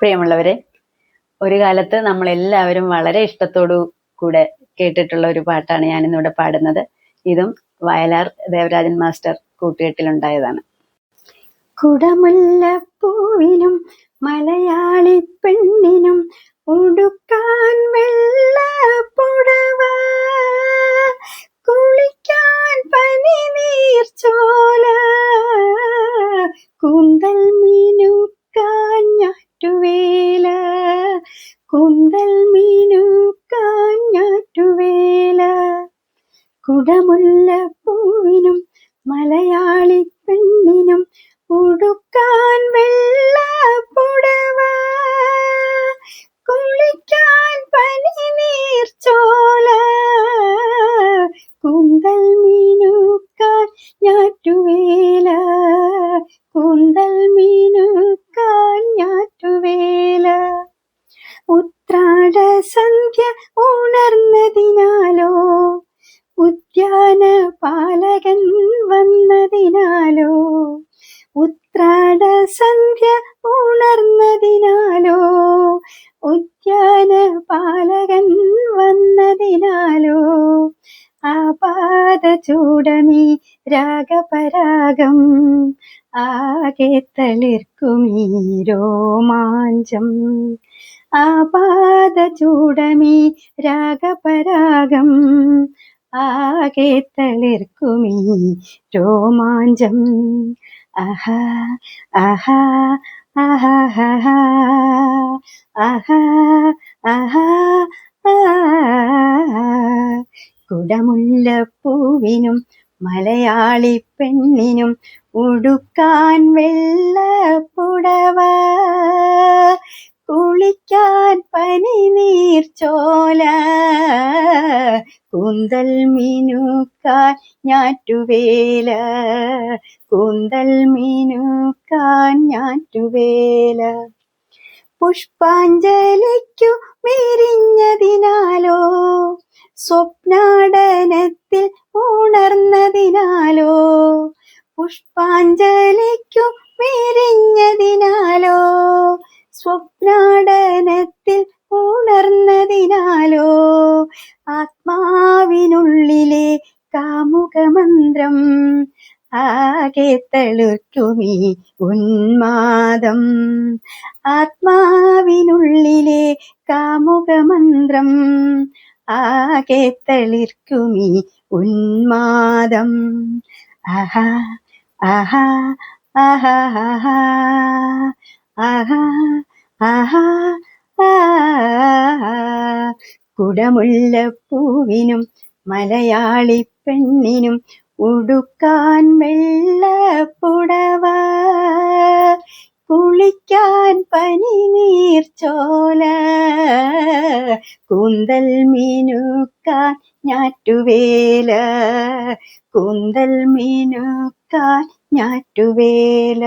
പ്രിയമുള്ളവരെ ഒരു കാലത്ത് നമ്മളെല്ലാവരും വളരെ ഇഷ്ടത്തോടു കൂടെ കേട്ടിട്ടുള്ള ഒരു പാട്ടാണ് ഞാൻ ഇന്നിവിടെ പാടുന്നത്. ഇതും വയലാർ ദേവരാജൻ മാസ്റ്റർ കൂട്ടുകെട്ടിലുണ്ടായതാണ്. കുടമുല്ലപ്പൂവിനും മലയാളി പെണ്ണിനും ഉടുക്കാൻ വെള്ളപ്പുടവ കൂന്തൽ മീനുക്കാൻ കുടമുല്ല പൂവിനും മലയാളി സന്ധ്യ ഉണർന്നതിനാലോ? ഉദ്യാന പാലകൻ വന്നതിനാലോ? ഉത്രാട സന്ധ്യ ഉണർന്നതിനാലോ? ഉദ്യാന പാലകൻ വന്നതിനാലോ? ആപാദ ചൂടമീ രാഗപരാഗം. ആകെ തളിർക്കുമീ രോമാഞ്ചം. ആപാദ ചൂടമീ രാഗപരാഗം. ആകെ തളിർക്കുമീ രോമാഞ്ചം. ആഹാ ആഹാ ആഹാ ആഹാ ആഹാ ആഹാ. കുടമുല്ലപ്പൂവിനും മലയാളി പെണ്ണിനും ഉടുക്കാൻ വെള്ളപ്പുടവ കുളിക്കാൻ പനി നീർച്ചോല കൂന്തൽ മീനുക്കാൻ ഞാറ്റുവേല. കൂന്തൽ മീനുക്കാൻ ഞാറ്റുവേല. പുഷ്പാഞ്ജലിക്കു മെരിഞ്ഞതിനാലോ? സ്വപ്നാടനത്തിൽ ഉണർന്നതിനാലോ? പുഷ്പാഞ്ജലിക്കു മെരിഞ്ഞതിനാലോ? സ്വപ്നാടനത്തിൽ ഉണർന്നതിനാലോ? ആത്മാവിനുള്ളിലെ കാമുകമന്ത്രം ആകെ തളിർക്കുമീ ഉന്മാദം. ആത്മാവിനുള്ളിലെ കാമുകമന്ത്രം ആകെ തളിർക്കുമീ ഉന്മാദം. ആഹാ ആഹാ ആഹാ ആഹാ ആഹാ ആഹാ കുടമുല്ലപ്പൂവിനും മലയാളി പെണ്ണിനും ഉടുക്കാൻ വെള്ളപ്പുടവ കുളിക്കാൻ പനി നീർച്ചോല കൂന്തൽ മീനുക്കാൻ ഞാറ്റുവേല കൂന്തൽ മീനുക്കാൻ ഞാറ്റുവേല.